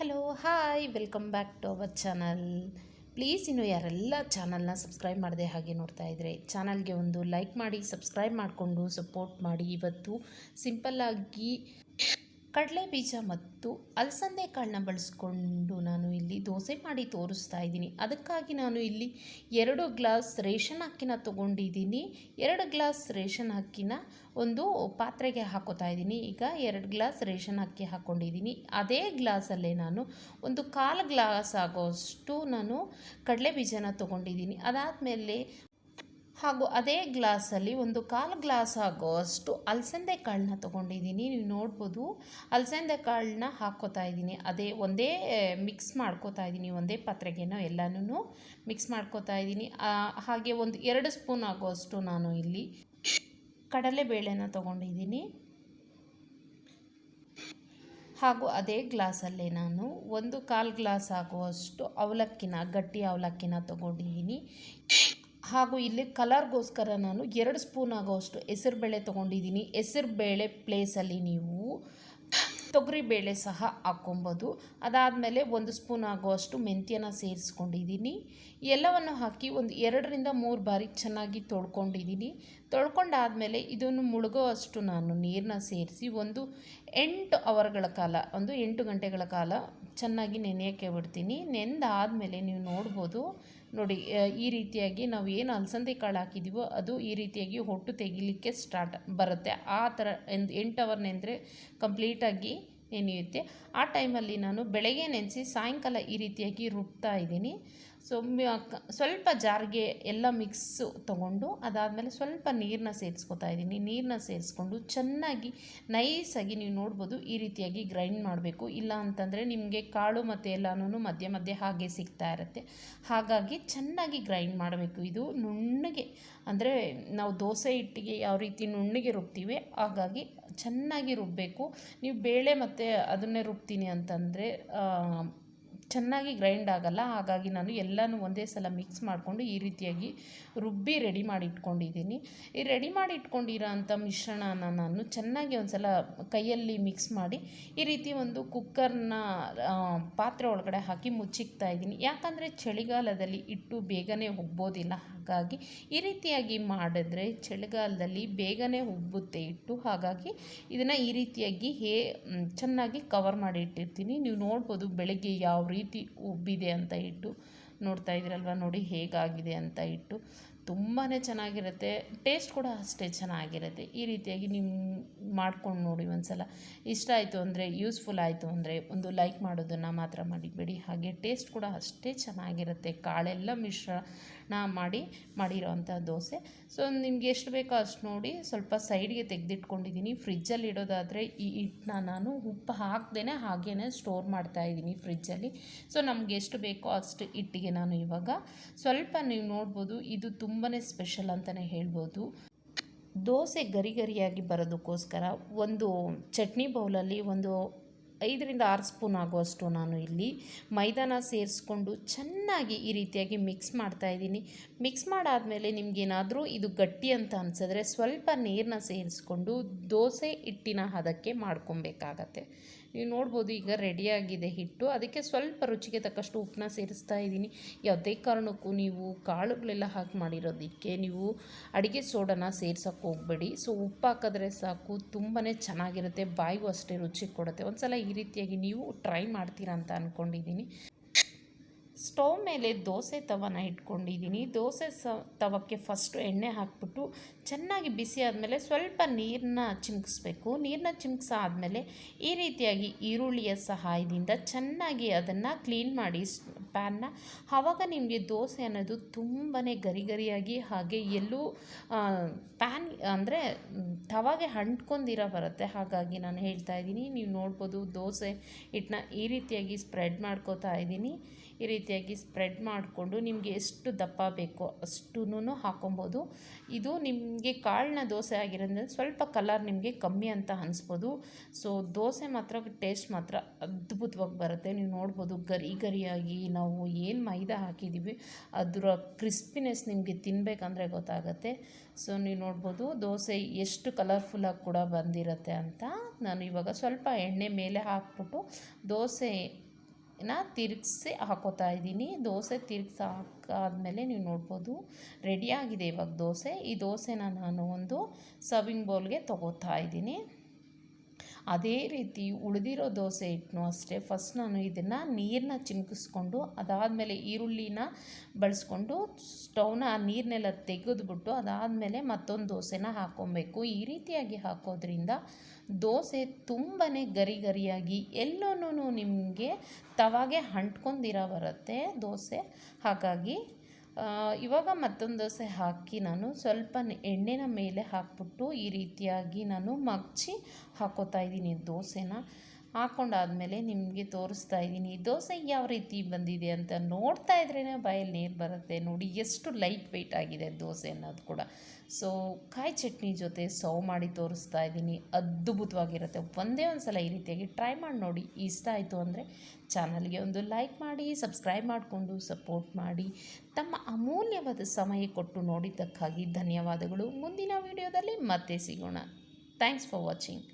Hello hi welcome back to our channel please ಇನ್ನು ಯಾರೆಲ್ಲ ಚಾನಲ್ನ ಸಬ್ಸ್ಕ್ರೈಬ್ ಮಾಡದೆ ಹಾಗೆ ನೋಡ್ತಾ ಇದ್ದರೆ ಚಾನಲ್ಗೆ ಒಂದು ಲೈಕ್ ಮಾಡಿ ಸಬ್ಸ್ಕ್ರೈಬ್ ಮಾಡಿಕೊಂಡು ಸಪೋರ್ಟ್ ಮಾಡಿ. ಇವತ್ತು ಸಿಂಪಲ್ಲಾಗಿ ಕಡಲೆ ಬೀಜ ಮತ್ತು ಅಲಸಂದೆ ಕಾಳನ್ನ ಬಳಸ್ಕೊಂಡು ನಾನು ಇಲ್ಲಿ ದೋಸೆ ಮಾಡಿ ತೋರಿಸ್ತಾ ಇದ್ದೀನಿ. ಅದಕ್ಕಾಗಿ ನಾನು ಇಲ್ಲಿ ಎರಡು ಗ್ಲಾಸ್ ರೇಷನ್ ಅಕ್ಕಿನ ತೊಗೊಂಡಿದ್ದೀನಿ. ಎರಡು ಗ್ಲಾಸ್ ರೇಷನ್ ಅಕ್ಕಿನ ಒಂದು ಪಾತ್ರೆಗೆ ಹಾಕೋತಾ ಇದ್ದೀನಿ. ಈಗ ಎರಡು ಗ್ಲಾಸ್ ರೇಷನ್ ಅಕ್ಕಿ ಹಾಕ್ಕೊಂಡಿದ್ದೀನಿ ಅದೇ ಗ್ಲಾಸಲ್ಲೇ ನಾನು ಒಂದು ಕಾಲು ಗ್ಲಾಸ್ ಆಗೋಷ್ಟು ನಾನು ಕಡಲೆ ಬೀಜನ ತೊಗೊಂಡಿದ್ದೀನಿ. ಅದಾದಮೇಲೆ ಹಾಗೂ ಅದೇ ಗ್ಲಾಸಲ್ಲಿ ಒಂದು ಕಾಲು ಗ್ಲಾಸ್ ಆಗೋಷ್ಟು ಅಲಸಂದೆ ಕಾಳನ್ನ ತೊಗೊಂಡಿದ್ದೀನಿ. ನೀವು ನೋಡ್ಬೋದು, ಅಲಸಂದೆ ಕಾಳನ್ನ ಹಾಕ್ಕೋತಾ ಇದ್ದೀನಿ. ಅದೇ ಒಂದೇ ಮಿಕ್ಸ್ ಮಾಡ್ಕೋತಾ ಇದ್ದೀನಿ. ಒಂದೇ ಪಾತ್ರೆಗೇನೋ ಎಲ್ಲನೂ ಮಿಕ್ಸ್ ಮಾಡ್ಕೋತಾ ಇದ್ದೀನಿ. ಹಾಗೆ ಒಂದು ಎರಡು ಸ್ಪೂನ್ ಆಗೋಷ್ಟು ನಾನು ಇಲ್ಲಿ ಕಡಲೆಬೇಳೆನ ತೊಗೊಂಡಿದ್ದೀನಿ. ಹಾಗೂ ಅದೇ ಗ್ಲಾಸಲ್ಲೇ ನಾನು ಒಂದು ಕಾಲು ಗ್ಲಾಸ್ ಆಗುವಷ್ಟು ಅವಲಕ್ಕಿನ, ಗಟ್ಟಿ ಅವಲಕ್ಕಿನ ತೊಗೊಂಡಿದ್ದೀನಿ. ಹಾಗೂ ಇಲ್ಲಿ ಕಲರ್ಗೋಸ್ಕರ ನಾನು ಎರಡು ಸ್ಪೂನ್ ಆಗೋಷ್ಟು ಹೆಸರುಬೇಳೆ ತೊಗೊಂಡಿದ್ದೀನಿ. ಹೆಸರುಬೇಳೆ ಪ್ಲೇಸಲ್ಲಿ ನೀವು ತೊಗರಿಬೇಳೆ ಸಹ ಹಾಕ್ಕೊಬೋದು. ಅದಾದಮೇಲೆ ಒಂದು ಸ್ಪೂನ್ ಆಗುವಷ್ಟು ಮೆಂತ್ಯನ ಸೇರಿಸ್ಕೊಂಡಿದ್ದೀನಿ. ಎಲ್ಲವನ್ನು ಹಾಕಿ ಒಂದು ಎರಡರಿಂದ ಮೂರು ಬಾರಿ ಚೆನ್ನಾಗಿ ತೊಳ್ಕೊಂಡಿದ್ದೀನಿ. ತೊಳ್ಕೊಂಡಾದಮೇಲೆ ಇದನ್ನು ಮುಳುಗೋವಷ್ಟು ನಾನು ನೀರನ್ನ ಸೇರಿಸಿ ಒಂದು ಎಂಟು ಅವರ್ಗಳ ಕಾಲ, ಒಂದು ಎಂಟು ಗಂಟೆಗಳ ಕಾಲ ಚೆನ್ನಾಗಿ ನೆನೆಯೋಕ್ಕೆ ಬಿಡ್ತೀನಿ. ನೆಂದಾದಮೇಲೆ ನೀವು ನೋಡ್ಬೋದು. ನೋಡಿ ಈ ರೀತಿಯಾಗಿ ನಾವು ಏನು ಅಲಸಂದೆ ಕಾಳು ಹಾಕಿದ್ದೀವೋ ಅದು ಈ ರೀತಿಯಾಗಿ ಹೊಟ್ಟು ತೆಗಿಲಿಕ್ಕೆ ಸ್ಟಾರ್ಟ್ ಬರುತ್ತೆ. ಆ ಥರ ಎಂಟು ಅವರ್ ನೆಂದರೆ ಕಂಪ್ಲೀಟಾಗಿ ನೆನೆಯುತ್ತೆ ಆ ಟೈಮಲ್ಲಿ ನಾನು ಬೆಳಗ್ಗೆ ನೆನೆಸಿ ಸಾಯಂಕಾಲ ಈ ರೀತಿಯಾಗಿ ರುಬ್ತಾ ಇದ್ದೀನಿ. ಸೊ ಸ್ವಲ್ಪ ಜಾರಿಗೆ ಎಲ್ಲ ಮಿಕ್ಸು ತೊಗೊಂಡು ಅದಾದಮೇಲೆ ಸ್ವಲ್ಪ ನೀರನ್ನ ಸೇರಿಸ್ಕೊತಾ ಇದ್ದೀನಿ. ನೀರನ್ನ ಸೇರಿಸ್ಕೊಂಡು ಚೆನ್ನಾಗಿ ನೈಸಾಗಿ ನೀವು ನೋಡ್ಬೋದು ಈ ರೀತಿಯಾಗಿ ಗ್ರೈಂಡ್ ಮಾಡಬೇಕು. ಇಲ್ಲ ಅಂತಂದರೆ ನಿಮಗೆ ಕಾಳು ಮತ್ತು ಎಲ್ಲನೂ ಮಧ್ಯೆ ಮಧ್ಯೆ ಹಾಗೆ ಸಿಗ್ತಾ ಇರುತ್ತೆ. ಹಾಗಾಗಿ ಚೆನ್ನಾಗಿ ಗ್ರೈಂಡ್ ಮಾಡಬೇಕು. ಇದು ನುಣ್ಣಗೆ, ಅಂದರೆ ನಾವು ದೋಸೆ ಹಿಟ್ಟಿಗೆ ಯಾವ ರೀತಿ ನುಣ್ಣಗೆ ರುಬ್ತೀವಿ, ಹಾಗಾಗಿ ಚೆನ್ನಾಗಿ ರುಬ್ಬಬೇಕು ನೀವು ಬೇಳೆ ಮತ್ತು ಅದನ್ನೇ ರುಬ್ತೀನಿ ಅಂತಂದರೆ ಚೆನ್ನಾಗಿ ಗ್ರೈಂಡ್ ಆಗಲ್ಲ, ಹಾಗಾಗಿ ನಾನು ಎಲ್ಲನೂ ಒಂದೇ ಸಲ ಮಿಕ್ಸ್ ಮಾಡಿಕೊಂಡು ಈ ರೀತಿಯಾಗಿ ರುಬ್ಬಿ ರೆಡಿ ಮಾಡಿ ಇಟ್ಕೊಂಡಿದ್ದೀನಿ. ಈ ರೆಡಿ ಮಾಡಿ ಇಟ್ಕೊಂಡಿರೋ ಅಂಥ ಮಿಶ್ರಣನ ನಾನು ಚೆನ್ನಾಗಿ ಒಂದು ಸಲ ಕೈಯಲ್ಲಿ ಮಿಕ್ಸ್ ಮಾಡಿ ಈ ರೀತಿ ಒಂದು ಕುಕ್ಕರ್ನ ಪಾತ್ರೆ ಒಳಗಡೆ ಹಾಕಿ ಮುಚ್ಚಿಕ್ತಾ ಇದ್ದೀನಿ. ಯಾಕಂದರೆ ಚಳಿಗಾಲದಲ್ಲಿ ಇಟ್ಟು ಬೇಗನೆ ಉಬ್ಬೋದಿಲ್ಲ ಹಾಗಾಗಿ ಈ ರೀತಿಯಾಗಿ ಮಾಡಿದ್ರೆ ಚಳಿಗಾಲದಲ್ಲಿ ಬೇಗನೆ ಉಬ್ಬುತ್ತೆ ಇಟ್ಟು ಹಾಗಾಗಿ ಇದನ್ನು ಈ ರೀತಿಯಾಗಿ ಹೇ ಚೆನ್ನಾಗಿ ಕವರ್ ಮಾಡಿ ಇಟ್ಟಿರ್ತೀನಿ. ನೀವು ನೋಡ್ಬೋದು ಬೆಳಗ್ಗೆ ಯಾವ ರೀತಿ ಉಬ್ಬಿದೆ ಅಂತ ಇಟ್ಟು ನೋಡ್ತಾ ಇದ್ದೀರಲ್ವ? ನೋಡಿ ಹೇಗಾಗಿದೆ ಅಂತ ಇಟ್ಟು ತುಂಬಾ ಚೆನ್ನಾಗಿರುತ್ತೆ. ಟೇಸ್ಟ್ ಕೂಡ ಅಷ್ಟೇ ಚೆನ್ನಾಗಿರುತ್ತೆ. ಈ ರೀತಿಯಾಗಿ ನೀವು ಮಾಡ್ಕೊಂಡು ನೋಡಿ ಒಂದ್ಸಲ. ಇಷ್ಟ ಆಯಿತು ಅಂದರೆ ಯೂಸ್ಫುಲ್ ಆಯಿತು ಅಂದರೆ ಒಂದು ಲೈಕ್ ಮಾಡೋದನ್ನು ಮಾತ್ರ ಮಾಡಿಬಿಡಿ. ಹಾಗೆ ಟೇಸ್ಟ್ ಕೂಡ ಅಷ್ಟೇ ಚೆನ್ನಾಗಿರುತ್ತೆ. ಕಾಳೆಲ್ಲ ಮಿಶ್ರಣ ಮಾಡಿ ಮಾಡಿರೋವಂಥ ದೋಸೆ. ಸೊ ನಿಮ್ಗೆ ಎಷ್ಟು ಬೇಕೋ ಅಷ್ಟು ನೋಡಿ ಸ್ವಲ್ಪ ಸೈಡ್ಗೆ ತೆಗೆದಿಟ್ಕೊಂಡಿದ್ದೀನಿ. ಫ್ರಿಜ್ಜಲ್ಲಿ ಇಡೋದಾದರೆ ಈ ಹಿಟ್ಟನ್ನ ನಾನು ಉಪ್ಪು ಹಾಕ್ದೇ ಹಾಗೇ ಸ್ಟೋರ್ ಮಾಡ್ತಾ ಇದ್ದೀನಿ ಫ್ರಿಜ್ಜಲ್ಲಿ. ಸೊ ನಮ್ಗೆ ಎಷ್ಟು ಬೇಕೋ ಅಷ್ಟು ಹಿಟ್ಟಿಗೆ ನಾನು ಇವಾಗ ಸ್ವಲ್ಪ ನೀವು ನೋಡ್ಬೋದು, ಇದು ತುಂಬಾ ಸ್ಪೆಷಲ್ ಅಂತಲೇ ಹೇಳ್ಬೋದು. ದೋಸೆ ಗರಿ ಗರಿಯಾಗಿ ಬರೋದಕ್ಕೋಸ್ಕರ ಒಂದು ಚಟ್ನಿ ಬೌಲಲ್ಲಿ ಒಂದು ಐದರಿಂದ ಆರು ಸ್ಪೂನ್ ಆಗುವಷ್ಟು ನಾನು ಇಲ್ಲಿ ಮೈದಾನ ಸೇರಿಸ್ಕೊಂಡು ಚೆನ್ನಾಗಿ ಈ ರೀತಿಯಾಗಿ ಮಿಕ್ಸ್ ಮಾಡ್ತಾ ಇದ್ದೀನಿ. ಮಿಕ್ಸ್ ಮಾಡಾದಮೇಲೆ ನಿಮಗೇನಾದರೂ ಇದು ಗಟ್ಟಿ ಅಂತ ಅನಿಸಿದ್ರೆ ಸ್ವಲ್ಪ ನೀರನ್ನ ಸೇರಿಸ್ಕೊಂಡು ದೋಸೆ ಹಿಟ್ಟಿನ ಹದಕ್ಕೆ ಮಾಡ್ಕೊಬೇಕಾಗತ್ತೆ. ನೀವು ನೋಡ್ಬೋದು ಈಗ ರೆಡಿಯಾಗಿದೆ ಹಿಟ್ಟು. ಅದಕ್ಕೆ ಸ್ವಲ್ಪ ರುಚಿಗೆ ತಕ್ಕಷ್ಟು ಉಪ್ಪನ್ನ ಸೇರಿಸ್ತಾ ಇದ್ದೀನಿ. ಯಾವುದೇ ಕಾರಣಕ್ಕೂ ನೀವು ಕಾಳುಗಳೆಲ್ಲ ಹಾಕಿ ಮಾಡಿರೋದಕ್ಕೆ ನೀವು ಅಡುಗೆ ಸೋಡನ ಸೇರ್ಸೋಕ್ಕೆ ಹೋಗಬೇಡಿ. ಸೊ ಉಪ್ಪು ಹಾಕಿದ್ರೆ ಸಾಕು ತುಂಬಾ ಚೆನ್ನಾಗಿರುತ್ತೆ. ಬಾಯಿಗೂ ಅಷ್ಟೇ ರುಚಿ ಕೊಡುತ್ತೆ. ಒಂದು ಸಲ ಈ ರೀತಿಯಾಗಿ ನೀವು ಟ್ರೈ ಮಾಡ್ತೀರಾ ಅಂತ ಅಂದ್ಕೊಂಡಿದ್ದೀನಿ ಸ್ಟವ್ ಮೇಲೆ ದೋಸೆ ತವನ ಇಟ್ಕೊಂಡಿದ್ದೀನಿ. ದೋಸೆ ಸ, ತವಕ್ಕೆ ಫಸ್ಟು ಎಣ್ಣೆ ಹಾಕ್ಬಿಟ್ಟು ಚೆನ್ನಾಗಿ ಬಿಸಿ ಆದಮೇಲೆ ಸ್ವಲ್ಪ ನೀರನ್ನ ಚಿಮ್ಕಿಸ್ಬೇಕು. ನೀರನ್ನ ಚಿಮ್ಕಿಸಾದ್ಮೇಲೆ ಈ ರೀತಿಯಾಗಿ ಈರುಳ್ಳಿಯ ಸಹಾಯದಿಂದ ಚೆನ್ನಾಗಿ ಅದನ್ನು ಕ್ಲೀನ್ ಮಾಡಿ ಪ್ಯಾನ್ನ ಆವಾಗ ನಿಮಗೆ ದೋಸೆ ಅನ್ನೋದು ತುಂಬಾ ಗರಿ ಗರಿಯಾಗಿ ಹಾಗೆ ಎಲ್ಲೂ ಪ್ಯಾನ್ ಅಂದರೆ ತವಾಗೆ ಅಂಟ್ಕೊಂಡಿರೋ ಬರುತ್ತೆ. ಹಾಗಾಗಿ ನಾನು ಹೇಳ್ತಾ ಇದ್ದೀನಿ, ನೀವು ನೋಡ್ಬೋದು ದೋಸೆ ಹಿಟ್ಟನ್ನ ಈ ರೀತಿಯಾಗಿ ಸ್ಪ್ರೆಡ್ ಮಾಡ್ಕೋತಾ ಇದ್ದೀನಿ. ಈ ರೀತಿಯಾಗಿ ಸ್ಪ್ರೆಡ್ ಮಾಡಿಕೊಂಡು ನಿಮಗೆ ಎಷ್ಟು ದಪ್ಪ ಬೇಕೋ ಅಷ್ಟೂ ಹಾಕೊಬೋದು. ಇದು ನಿಮಗೆ ಕಾಳಿನ ದೋಸೆ ಆಗಿರೋದ್ರಿಂದ ಸ್ವಲ್ಪ ಕಲರ್ ನಿಮಗೆ ಕಮ್ಮಿ ಅಂತ ಅನಿಸ್ಬೋದು. ಸೊ ದೋಸೆ ಮಾತ್ರ ಟೇಸ್ಟ್ ಮಾತ್ರ ಅದ್ಭುತವಾಗಿ ಬರುತ್ತೆ. ನೀವು ನೋಡ್ಬೋದು ಗರಿ ಗರಿಯಾಗಿ ನಾವು ಏನು ಮೈದಾ ಹಾಕಿದ್ದೀವಿ ಅದರ ಕ್ರಿಸ್ಪಿನೆಸ್ ನಿಮಗೆ ತಿನ್ನಬೇಕಂದ್ರೆ ಗೊತ್ತಾಗುತ್ತೆ. ಸೊ ನೀವು ನೋಡ್ಬೋದು ದೋಸೆ ಎಷ್ಟು ಕಲರ್ಫುಲ್ಲಾಗಿ ಕೂಡ ಬಂದಿರುತ್ತೆ ಅಂತ ನಾನು ಇವಾಗ ಸ್ವಲ್ಪ ಎಣ್ಣೆ ಮೇಲೆ ಹಾಕ್ಬಿಟ್ಟು ದೋಸೆ ದೋಸೆನ ತಿರುಗಿಸಿ ಹಾಕೋತಾ ಇದ್ದೀನಿ. ದೋಸೆ ತಿರುಗಿಸಿ ಹಾಕಾದ್ಮೇಲೆ ನೀವು ನೋಡ್ಬೋದು ರೆಡಿಯಾಗಿದೆ ಇವಾಗ ದೋಸೆ. ಈ ದೋಸೆನ ನಾನು ಒಂದು ಸರ್ವಿಂಗ್ ಬೌಲ್ಗೆ ತೊಗೋತಾ ಇದ್ದೀನಿ. ಅದೇ ರೀತಿ ಉಳಿದಿರೋ ದೋಸೆ ಹಿಟ್ಟನ್ನು ಅಷ್ಟೇ. ಫಸ್ಟ್ ನಾನು ಇದನ್ನು ನೀರನ್ನ ಚಿಮ್ಕಿಸ್ಕೊಂಡು, ಅದಾದಮೇಲೆ ಈರುಳ್ಳಿನ ಬಳಸ್ಕೊಂಡು ಸ್ಟವ್ನ ಆ ನೀರನ್ನೆಲ್ಲ ತೆಗೆದುಬಿಟ್ಟು, ಅದಾದಮೇಲೆ ಮತ್ತೊಂದು ದೋಸೆನ ಹಾಕ್ಕೊಬೇಕು. ಈ ರೀತಿಯಾಗಿ ಹಾಕೋದ್ರಿಂದ ದೋಸೆ ತುಂಬಾ ಗರಿ ಗರಿಯಾಗಿ ಎಲ್ಲೋನೂ ನಿಮಗೆ ತವಾಗೆ ಅಂಟ್ಕೊಂಡಿರ ಬರುತ್ತೆ ದೋಸೆ. ಹಾಗಾಗಿ ಇವಾಗ ಮತ್ತೊಂದು ದೋಸೆ ಹಾಕಿ ನಾನು ಸ್ವಲ್ಪ ಎಣ್ಣೆನ ಮೇಲೆ ಹಾಕ್ಬಿಟ್ಟು ಈ ರೀತಿಯಾಗಿ ನಾನು ಮಗ್ಚಿ ಹಾಕೋತಾ ಇದ್ದೀನಿ ದೋಸೆನ. ಹಾಕೊಂಡಾದ್ಮೇಲೆ ನಿಮಗೆ ತೋರಿಸ್ತಾ ಇದ್ದೀನಿ ದೋಸೆ ಯಾವ ರೀತಿ ಬಂದಿದೆ ಅಂತ ನೋಡ್ತಾ ಇದ್ರೇ ಬಾಯಲ್ಲಿ ನೀರು ಬರುತ್ತೆ. ನೋಡಿ, ಎಷ್ಟು ಲೈಟ್ ವೆಯ್ಟ್ ಆಗಿದೆ ದೋಸೆ ಅನ್ನೋದು ಕೂಡ. ಸೊ ಕಾಯಿ ಚಟ್ನಿ ಜೊತೆ ಸರ್ವ್ ಮಾಡಿ ತೋರಿಸ್ತಾ ಇದ್ದೀನಿ. ಅದ್ಭುತವಾಗಿರುತ್ತೆ. ಒಂದೇ ಒಂದು ಸಲ ಈ ರೀತಿಯಾಗಿ ಟ್ರೈ ಮಾಡಿ ನೋಡಿ. ಇಷ್ಟ ಆಯಿತು ಅಂದರೆ ಚಾನಲ್ಗೆ ಒಂದು ಲೈಕ್ ಮಾಡಿ, ಸಬ್ಸ್ಕ್ರೈಬ್ ಮಾಡಿಕೊಂಡು ಸಪೋರ್ಟ್ ಮಾಡಿ. ತಮ್ಮ ಅಮೂಲ್ಯವಾದ ಸಮಯ ಕೊಟ್ಟು ನೋಡಿದ್ದಕ್ಕಾಗಿ ಧನ್ಯವಾದಗಳು. ಮುಂದಿನ ವಿಡಿಯೋದಲ್ಲಿ ಮತ್ತೆ ಸಿಗೋಣ. Thanks for watching